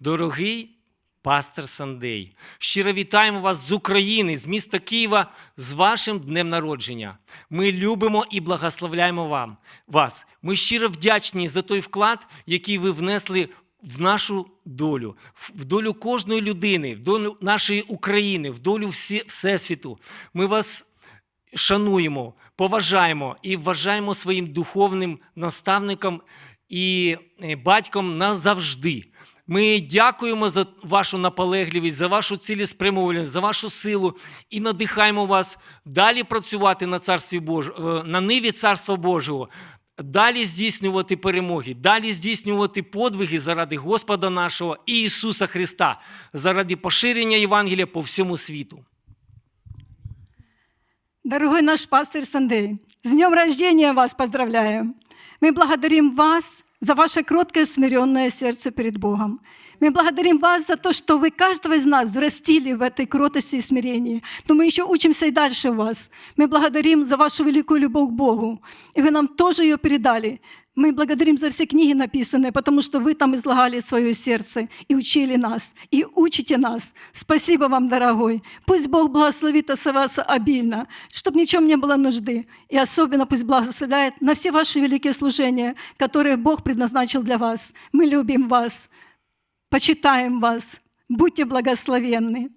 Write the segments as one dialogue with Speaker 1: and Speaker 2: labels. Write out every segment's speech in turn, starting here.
Speaker 1: Дорогий пастор Сандей, щиро вітаємо вас з України, з міста Києва, з вашим днем народження. Ми любимо і благословляємо вам, вас. Ми щиро вдячні за той вклад, який ви внесли в нашу долю, в долю кожної людини, в долю нашої України, в долю всі, Всесвіту. Ми вас шануємо, поважаємо і вважаємо своїм духовним наставником і е, батьком назавжди. Ми дякуємо за вашу наполегливість, за вашу цілеспрямованість, за вашу силу і надихаємо вас далі працювати на царстві Бож... е, на ниві Царства Божого, далі здійснювати перемоги, далі здійснювати подвиги заради Господа нашого і Ісуса Христа, заради поширення Євангелія по всьому світу.
Speaker 2: Дорогой наш пастор Сандей, с днем рождения вас поздравляем. Мы благодарим вас за ваше кроткое смиренное сердце перед Богом. Мы благодарим вас за то, что вы каждого из нас взрастили в этой кротости и смирении. Но мы еще учимся и дальше у вас. Мы благодарим за вашу великую любовь к Богу. И вы нам тоже ее передали. Мы благодарим за все книги написанные, потому что вы там излагали свое сердце и учили нас, и учите нас. Спасибо вам, дорогой. Пусть Бог благословит вас обильно, чтобы ни в чем не было нужды. И особенно пусть благословляет на все ваши великие служения, которые Бог предназначил для вас. Мы любим вас, почитаем вас. Будьте благословенны.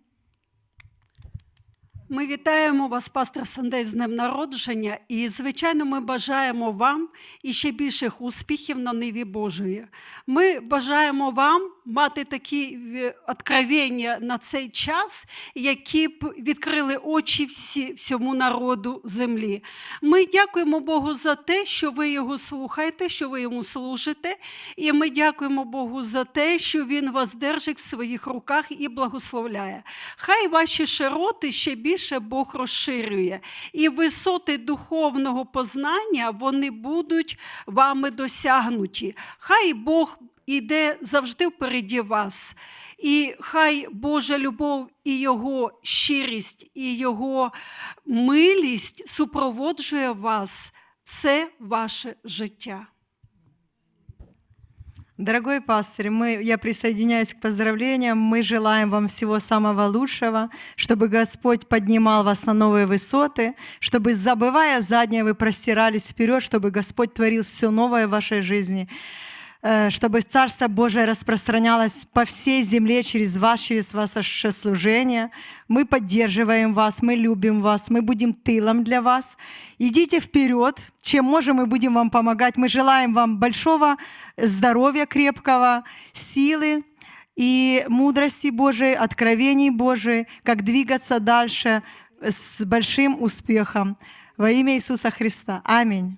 Speaker 3: Ми вітаємо вас, пастор Сандей, з днем народження, і, звичайно, ми бажаємо вам і ще більших успіхів на ниві Божої. Ми бажаємо вам мати такі откровення на цей час, які б відкрили очі всі, всьому народу землі. Ми дякуємо Богу за те, що ви його слухаєте, що ви йому служите, і ми дякуємо Богу за те, що Він вас держить в своїх руках і благословляє. Хай ваші широти ще більше Бог розширює, і висоти духовного познання вони будуть вами досягнуті. Хай Бог іде завжди впереді вас. І хай Божа любов і Його щирість, і Його милість супроводжує вас все ваше життя.
Speaker 4: Дорогой пастор, мы, я присоединяюсь к поздравлениям. Мы желаем вам всего самого лучшего, чтобы Господь поднимал вас на новые высоты, чтобы, забывая заднее, вы простирались вперед, чтобы Господь творил все новое в вашей жизни, э, Чтобы Царство Божие распространялось по всей земле через вас, через ваше служение. Мы поддерживаем вас, мы любим вас, мы будем тылом для вас. Идите вперед, чем можем, мы будем вам помогать. Мы желаем вам большого здоровья крепкого, силы и мудрости Божией, откровений Божией, как двигаться дальше с большим успехом. Во имя Иисуса Христа. Аминь.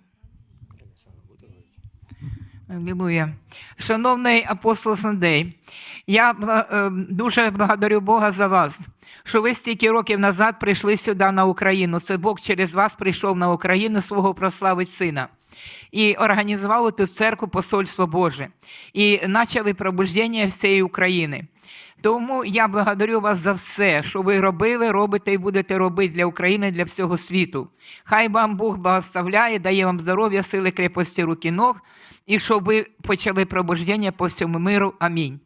Speaker 5: Алілуя. Шановний апостол Сандей, я е, дуже благодарю Бога за вас, що ви стільки років назад прийшли сюди на Україну. Це Бог через вас прийшов на Україну свого прославить сина. І організували ту церкву Посольство Боже. І почали пробуждення всієї України. Тому я благодарю вас за все, що ви робили, робите і будете робити для України, для всього світу. Хай вам Бог благословляє, дає вам здоров'я, сили, крепості руки ног, і щоб ви почали пробуждення по всьому миру. Амінь.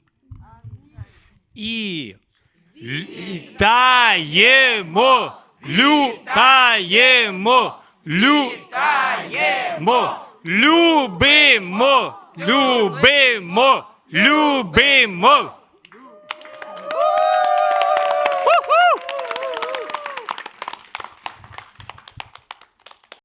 Speaker 1: І літаємо, лютаємо, лютаємо, любимо, любимо, любимо.